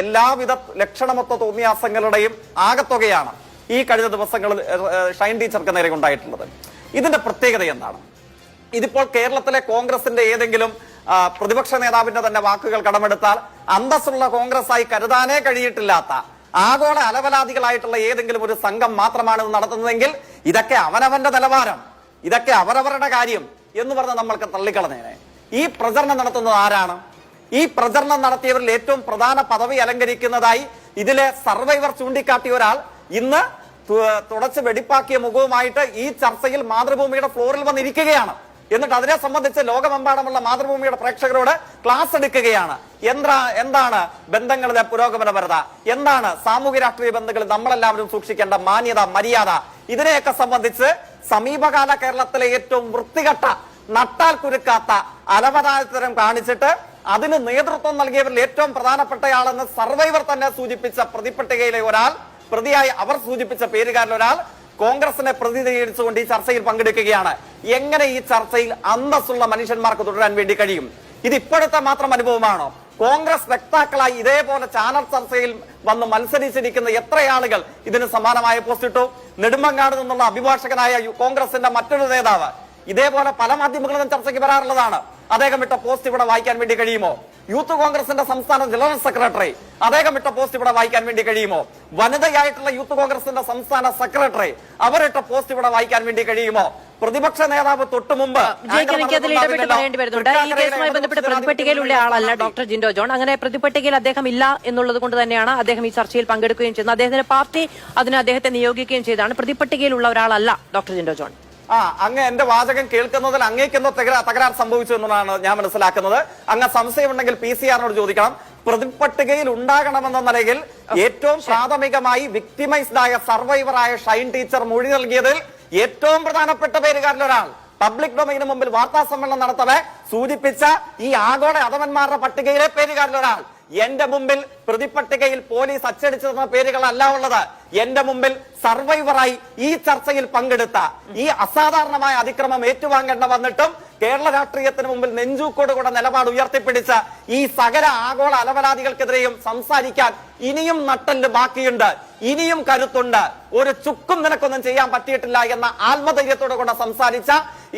എല്ലാവിധ ലക്ഷണമൊത്ത തോന്നിയാസങ്ങളുടെയും ആകത്തുകയാണ് ഈ കഴിഞ്ഞ ദിവസങ്ങളിൽ ഷൈൻ ടീച്ചർക്ക് നേരെ ഉണ്ടായിട്ടുള്ളത്. ഇതിന്റെ പ്രത്യേകത എന്താണ്? ഇതിപ്പോൾ കേരളത്തിലെ കോൺഗ്രസിന്റെ ഏതെങ്കിലും പ്രതിപക്ഷ നേതാവിന്റെ തന്നെ വാക്കുകൾ കടമെടുത്താൽ അന്തസ്സുള്ള കോൺഗ്രസ് ആയി കരുതാനേ കഴിയിട്ടില്ലാത്ത ആഗോള അലവലാദികളായിട്ടുള്ള ഏതെങ്കിലും ഒരു സംഘം മാത്രമാണ് ഇത് നടത്തുന്നതെങ്കിൽ ഇതൊക്കെ അവനവന്റെ നിലവാരം ഇതൊക്കെ അവരവരുടെ കാര്യം എന്ന് പറഞ്ഞ് നമ്മൾക്ക് തള്ളിക്കളഞ്ഞേനെ. ഈ പ്രചരണം നടത്തുന്നത് ആരാണ്? ഈ പ്രചരണം നടത്തിയവരിൽ ഏറ്റവും പ്രധാന പദവി അലങ്കരിക്കുന്നതായി ഇതിലെ സർവൈവർ ചൂണ്ടിക്കാട്ടിയ ഒരാൾ ഇന്ന് തുടച്ച് വെടിപ്പാക്കിയ മുഖവുമായിട്ട് ഈ ചർച്ചയിൽ മാതൃഭൂമിയുടെ ഫ്ലോറിൽ വന്നിരിക്കുകയാണ്. എന്നിട്ട് അതിനെ സംബന്ധിച്ച് ലോകമെമ്പാടുമുള്ള മാതൃഭൂമിയുടെ പ്രേക്ഷകരോട് ക്ലാസ് എടുക്കുകയാണ്. എന്താ എന്താണ് ബന്ധങ്ങളിലെ പുരോഗമനപരത? എന്താണ് സാമൂഹ്യ രാഷ്ട്രീയ ബന്ധങ്ങളിൽ നമ്മളെല്ലാവരും സൂക്ഷിക്കേണ്ട മാന്യത മര്യാദ? ഇതിനെയൊക്കെ സംബന്ധിച്ച് സമീപകാല കേരളത്തിലെ ഏറ്റവും വൃത്തികെട്ട നട്ടാൽ കുരുക്കാത്ത അലവതാരത്തരം കാണിച്ചിട്ട് അതിന് നേതൃത്വം നൽകിയവരിൽ ഏറ്റവും പ്രധാനപ്പെട്ടയാളെന്ന് സർവൈവർ തന്നെ സൂചിപ്പിച്ച പ്രതിപട്ടികയിലെ ഒരാൾ പ്രതിയായി അവർ സൂചിപ്പിച്ച പേരുകാരിൽ ഒരാൾ കോൺഗ്രസിനെ പ്രതിനിധീകരിച്ചുകൊണ്ട് ഈ ചർച്ചയിൽ പങ്കെടുക്കുകയാണ്. എങ്ങനെ ഈ ചർച്ചയിൽ അന്തസ്സുള്ള മനുഷ്യന്മാർക്ക് തുടരാൻ വേണ്ടി കഴിയും? ഇത് ഇപ്പോഴത്തെ മാത്രം അനുഭവമാണോ? കോൺഗ്രസ് വക്താക്കളായി ഇതേപോലെ ചാനൽ ചർച്ചയിൽ വന്ന് മത്സരിച്ചിരിക്കുന്ന എത്ര ആളുകൾ ഇതിന് സമാനമായ പോസ്റ്റ് ഇട്ടു? നെടുമങ്ങാട് നിന്നുള്ള അഭിഭാഷകനായ കോൺഗ്രസിന്റെ മറ്റൊരു നേതാവ്. ഇതേപോലെ പല മാധ്യമങ്ങളിലും ചർച്ചയ്ക്ക് വരാറുള്ളതാണ്. അദ്ദേഹം ഇട്ട പോസ്റ്റ് ഇവിടെ വായിക്കാൻ വേണ്ടി കഴിയുമോ? യൂത്ത് കോൺഗ്രസിന്റെ സംസ്ഥാന ജനറൽ സെക്രട്ടറി അദ്ദേഹം ഇട്ട പോസ്റ്റ് ഇവിടെ വായിക്കാൻ വേണ്ടി കഴിയുമോ? വനിതയായിട്ടുള്ള യൂത്ത് കോൺഗ്രസിന്റെ സംസ്ഥാന സെക്രട്ടറി അവരിട്ട പോസ്റ്റ് ഇവിടെ വായിക്കാൻ വേണ്ടി കഴിയുമോ? പ്രതിപക്ഷ നേതാവ് തൊട്ടു മുമ്പ് ഈ കേസുമായി ബന്ധപ്പെട്ട് പ്രതിപട്ടികയിലുള്ള ആളല്ല ഡോക്ടർ ജിൻഡോ ജോൺ. അങ്ങനെ പ്രതിപട്ടികയിൽ അദ്ദേഹം ഇല്ല എന്നുള്ളത് കൊണ്ട് തന്നെയാണ് അദ്ദേഹം ഈ ചർച്ചയിൽ പങ്കെടുക്കുകയും ചെയ്യുന്നത്. അദ്ദേഹത്തിന്റെ പാർട്ടി അതിന് അദ്ദേഹത്തെ നിയോഗിക്കുകയും ചെയ്തതാണ്. പ്രതിപട്ടികയിലുള്ള ഒരാളല്ല ഡോക്ടർ ജിൻഡോ ജോൺ. ആ അങ്ങ് എന്റെ വാചകം കേൾക്കുന്നതിൽ അങ്ങേക്കെന്തോ തകരാ തകരാർ സംഭവിച്ചു എന്നതാണ് ഞാൻ മനസ്സിലാക്കുന്നത്. അങ്ങ് സംശയമുണ്ടെങ്കിൽ പി സി ആറിനോട് ചോദിക്കണം. പ്രതിപട്ടികയിൽ ഉണ്ടാകണമെന്ന നിലയിൽ ഏറ്റവും പ്രാഥമികമായി വിക്ടിമൈസ്ഡ് ആയ സർവൈവറായ ഷൈൻ ടീച്ചർ മൊഴി നൽകിയതിൽ ഏറ്റവും പ്രധാനപ്പെട്ട പേരുകാരിൽ ഒരാൾ. പബ്ലിക് ഡൊമൈന് മുമ്പിൽ വാർത്താ സമ്മേളനം നടത്തവേ സൂചിപ്പിച്ച ഈ ആഗോള അധമന്മാരുടെ പട്ടികയിലെ പേരുകാരിൽ ഒരാൾ. എന്റെ മുമ്പിൽ പ്രതിപട്ടികയിൽ പോലീസ് അച്ചടിച്ചു തന്ന പേരുകളല്ല ഉള്ളത്. എന്റെ മുമ്പിൽ സർവൈവറായി ഈ ചർച്ചയിൽ പങ്കെടുത്ത ഈ അസാധാരണമായ അതിക്രമം ഏറ്റുവാങ്ങേണ്ട വന്നിട്ടും കേരള രാഷ്ട്രീയത്തിന് മുമ്പിൽ നെഞ്ചൂക്കോടുകൂടെ നിലപാട് ഉയർത്തിപ്പിടിച്ച ഈ സകല ആഗോള അലവലാദികൾക്കെതിരെയും സംസാരിക്കാൻ ഇനിയും നട്ടൽ ബാക്കിയുണ്ട്. ഇനിയും കരുത്തുണ്ട്. ഒരു ചുക്കും നിനക്കൊന്നും ചെയ്യാൻ പറ്റിയിട്ടില്ല എന്ന ആത്മധൈര്യത്തോടെ കൂടെ സംസാരിച്ച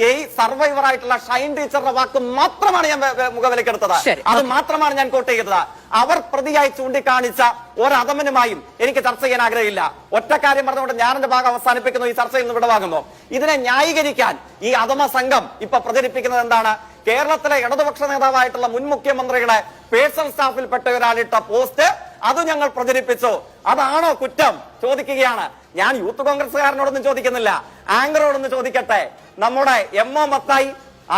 ഈ സർവൈവർ ആയിട്ടുള്ള ഷൈൻ ടീച്ചറുടെ വാക്ക് മാത്രമാണ് ഞാൻ മുഖവിലക്കെടുത്തത് അത് മാത്രമാണ് ഞാൻ കോട്ട് ചെയ്തത്. അവർ പ്രതിയായി ചൂണ്ടിക്കാണിച്ച ഒരധമനുമായും എനിക്ക് ചർച്ച ചെയ്യാൻ ആഗ്രഹമില്ല. ഒറ്റ കാര്യം പറഞ്ഞുകൊണ്ട് ഞാൻ എന്റെ ഭാഗം അവസാനിപ്പിക്കുന്നു. ഈ ചർച്ചയിൽ നിന്ന് വിടവാങ്ങുന്നു. ഇതിനെ ന്യായീകരിക്കാൻ ഈ അധമ സംഘം ഇപ്പൊ പ്രചരിപ്പിക്കുന്നത് എന്താണ്? കേരളത്തിലെ ഇടതുപക്ഷ നേതാവായിട്ടുള്ള മുൻ മുഖ്യമന്ത്രിയുടെ പേഴ്സണൽ സ്റ്റാഫിൽപ്പെട്ട ഒരാളിട്ട പോസ്റ്റ് അത് ഞങ്ങൾ പ്രചരിപ്പിച്ചു. അതാണോ കുറ്റം? ചോദിക്കുകയാണ്. ഞാൻ യൂത്ത് കോൺഗ്രസ്സുകാരനോടൊന്നും ചോദിക്കുന്നില്ല. ആങ്കറോടൊന്നും ചോദിക്കട്ടെ. നമ്മുടെ എം ഒ മത്തായി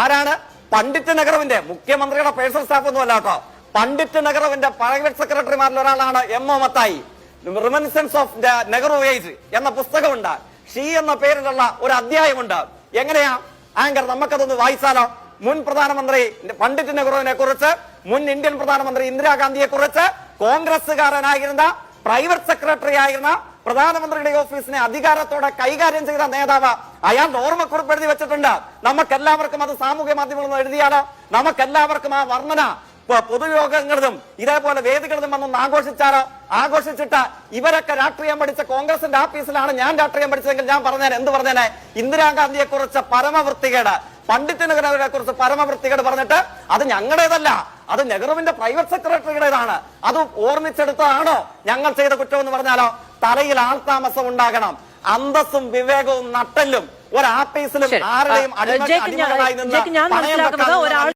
ആരാണ്? പണ്ഡിറ്റ് നെഹ്റുവിന്റെ മുഖ്യമന്ത്രിയുടെ പേഴ്സണൽ സ്റ്റാഫ് ഒന്നും അല്ല കേട്ടോ. പണ്ഡിറ്റ് നെഹ്റുവിന്റെ പ്രൈവറ്റ് സെക്രട്ടറിമാരിൽ ഒരാളാണ് M O Mathai. Reminiscences of the Nehru age എന്ന പുസ്തകമുണ്ട്. ഷീ എന്ന പേരിലുള്ള ഒരു അധ്യായമുണ്ട്. എങ്ങനെയാ? ആങ്കർ നമുക്കതൊന്ന് വായിച്ചാലോ? മുൻ പ്രധാനമന്ത്രി പണ്ഡിറ്റ് നെഹ്റുവിനെ കുറിച്ച് മുൻ ഇന്ത്യൻ പ്രധാനമന്ത്രി ഇന്ദിരാഗാന്ധിയെ കുറിച്ച് കോൺഗ്രസ്സുകാരനായിരുന്ന പ്രൈവറ്റ് സെക്രട്ടറി ആയിരുന്ന പ്രധാനമന്ത്രിയുടെ ഓഫീസിനെ അധികാരത്തോടെ കൈകാര്യം ചെയ്ത നേതാവ് അയാൾ ഓർമ്മക്കുറിപ്പ് എഴുതി വെച്ചിട്ടുണ്ട്. നമുക്കെല്ലാവർക്കും അത് സാമൂഹ്യ മാധ്യമങ്ങളിൽ നിന്ന് എഴുതിയാലോ നമുക്കെല്ലാവർക്കും ആ വർണന പൊതുയോഗങ്ങളിലും ഇതേപോലെ വേദികളിലും വന്നൊന്ന് ആഘോഷിച്ചാലോ? ആഘോഷിച്ചിട്ട് ഇവരൊക്കെ രാഷ്ട്രീയം പഠിച്ച കോൺഗ്രസിന്റെ ആഫീസിലാണ് ഞാൻ രാഷ്ട്രീയം പഠിച്ചതെങ്കിൽ ഞാൻ പറഞ്ഞേനെ. എന്ത് പറഞ്ഞേനെ? ഇന്ദിരാഗാന്ധിയെ കുറിച്ച് പരമവൃത്തികേട് പണ്ഡിറ്റ് നെഹ്റുവിനെ കുറിച്ച് പരമവൃത്തികേട് പറഞ്ഞിട്ട് അത് ഞങ്ങളുടേതല്ല. അത് നെഹ്റുവിന്റെ പ്രൈവറ്റ് സെക്രട്ടറിയുടേതാണ്. അത് ഓർമ്മിച്ചെടുത്തതാണോ ഞങ്ങൾ ചെയ്ത കുറ്റം എന്ന് പറഞ്ഞാലോ? തലയിൽ ആൾതാമസം ഉണ്ടാകണം. അന്തസ്സും വിവേകവും നട്ടലും ഒരു ആരുടെയും അടിമകളായി നിന്ന് പണയം ഒരാൾ